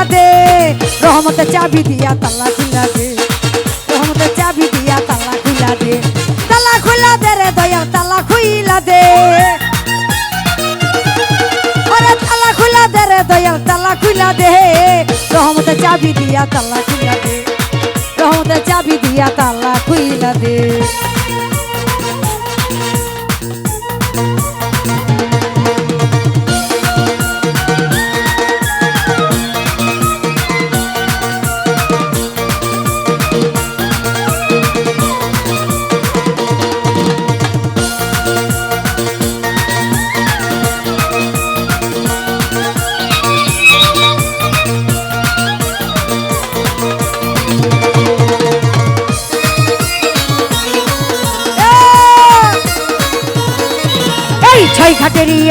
খুইলা দে রহমতের চাবি দিয়া তালা খুইলা দে রহমতের চাবি দিয়া তালা খুইলা দে তালা খুইলা দে রে দয়াল তালা খুইলা দে ওরে তালা খুইলা দে রে দয়াল তালা খুইলা দে রহমতের চাবি দিয়া তালা খুইলা দে রহমতের চাবি দিয়া তালা খুইলা দে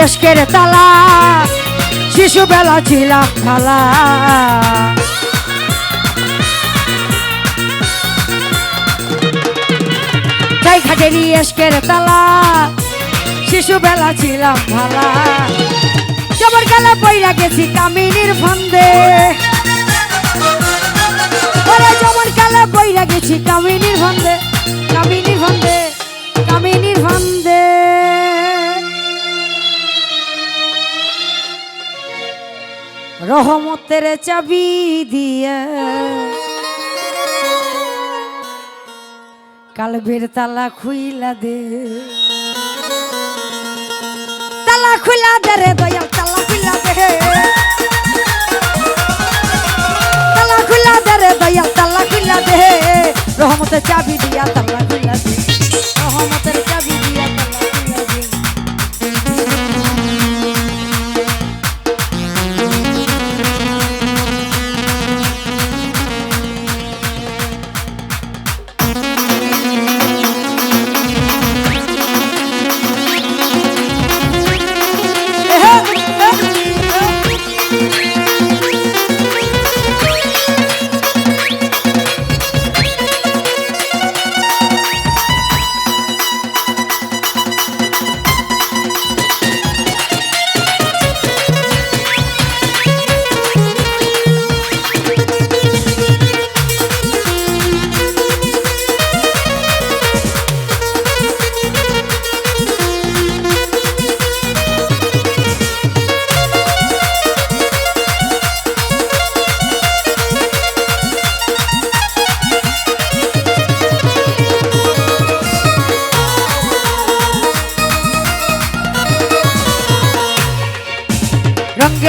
এসকের তালা শিশু বেলা ছিলাম খালা ছয় ঘাটেরই এসকের তালা শিশু বেলা ছিলাম ভালা জবর গেলে পইরা গেছি কামিনীর ফন্দে। ওরে জবর গেলে পইরা গেছি কামিনীর ফন্দে কামিনীর ফন্দে। রহমতের চাবি দিয়ে। কালবের তালা খুইলা দে। তালা খুইলা দে রে দয়াল, তালা খুইলা দে। তালা খুইলা দে রে দয়াল, তালা খুইলা দে। রহমতের চাবি দিয়া, তালা খুইলা দে। রহমতের চাবি দিয়া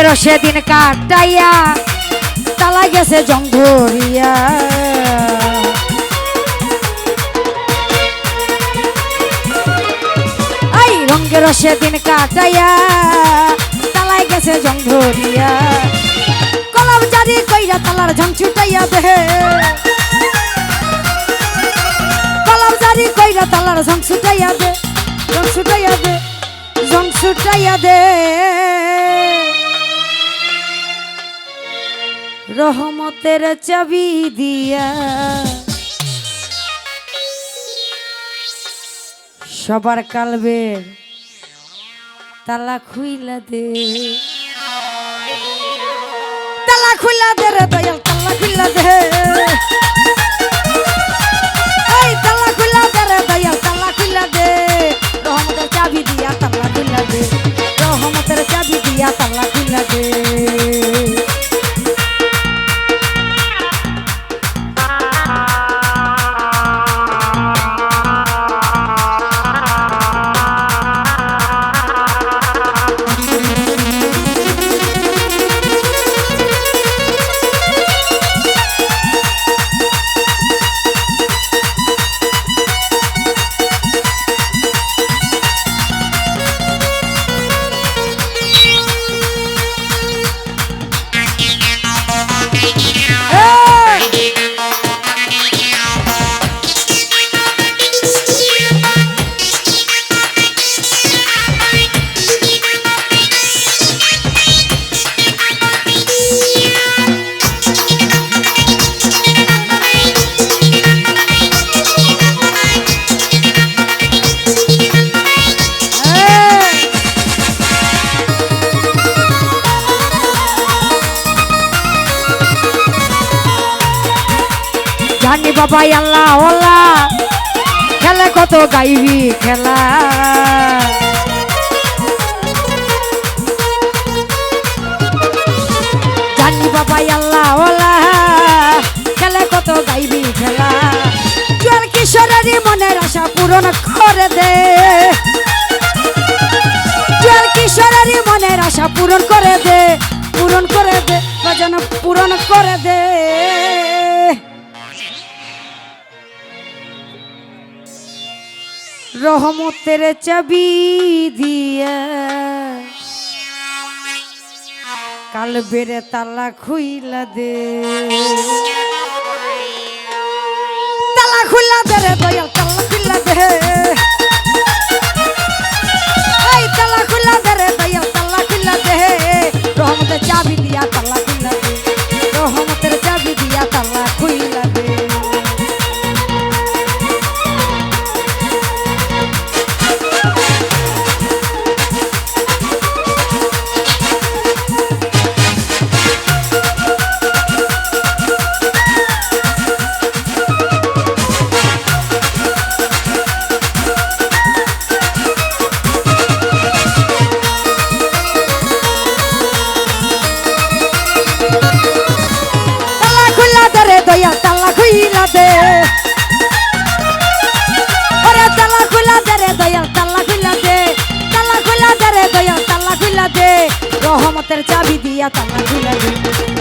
রঙ্গের সেদিন কাটাইয়া তালা গেছে জঙ্গরিয়া এই রঙ্গের সেদিন কাটাইয়া তালাই গেছে জঙ্গরিয়া কলম জারি কইরা তালার ঝং ছুটাইয়া দে। কলম জারি কইরা তালার ঝং ছুটাইয়া দে ঝং ছুটাইয়া দে ঝং দে। রহমতের চাবি দিয়া। সবার কালবে তালা খুইলা দে। তালা খুইলা দে রে জানি বাবা আল্লাহ ওলা খেলে কত গাইবি খেলা। জানি বাবা আল্লাহ ওলা খেলে কত গাইবি খেলা। জল কিশোরেরই মনের আশা পূরণ করে দে। জল কিশোরেরই মনের আশা পূরণ করে দে, পূরণ করে দে বাজানো পূরণ করে দে। রহমতের চাবি দিয়া। কাল বেড়ে তালা খুইলা দে। তালা খুইলা দে রে দয়াল, তালা খুইলা দে। তালা খুইলা দে রে দয়াল, তালা খুইলা দে। রহমতের চাবি দিয়া খুইলা দে। ওরে তালা খুইলা দে রে দয়া তালা খুইলা দে। তালা দে রহমতের চাবি দিয়া তালা খুইলা দে।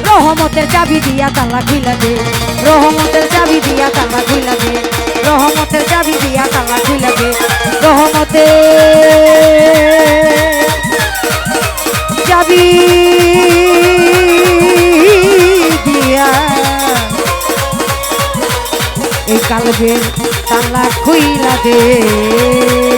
রহমতের চাবি দিয়া তালা খুইলা দে। রহমতের চাবি দিয়া তালা খুইলা দে। রহমতের দিয়া তালা খুইলা দে। রহমতের চাবি। কাগজের টাংলা খুইলা দে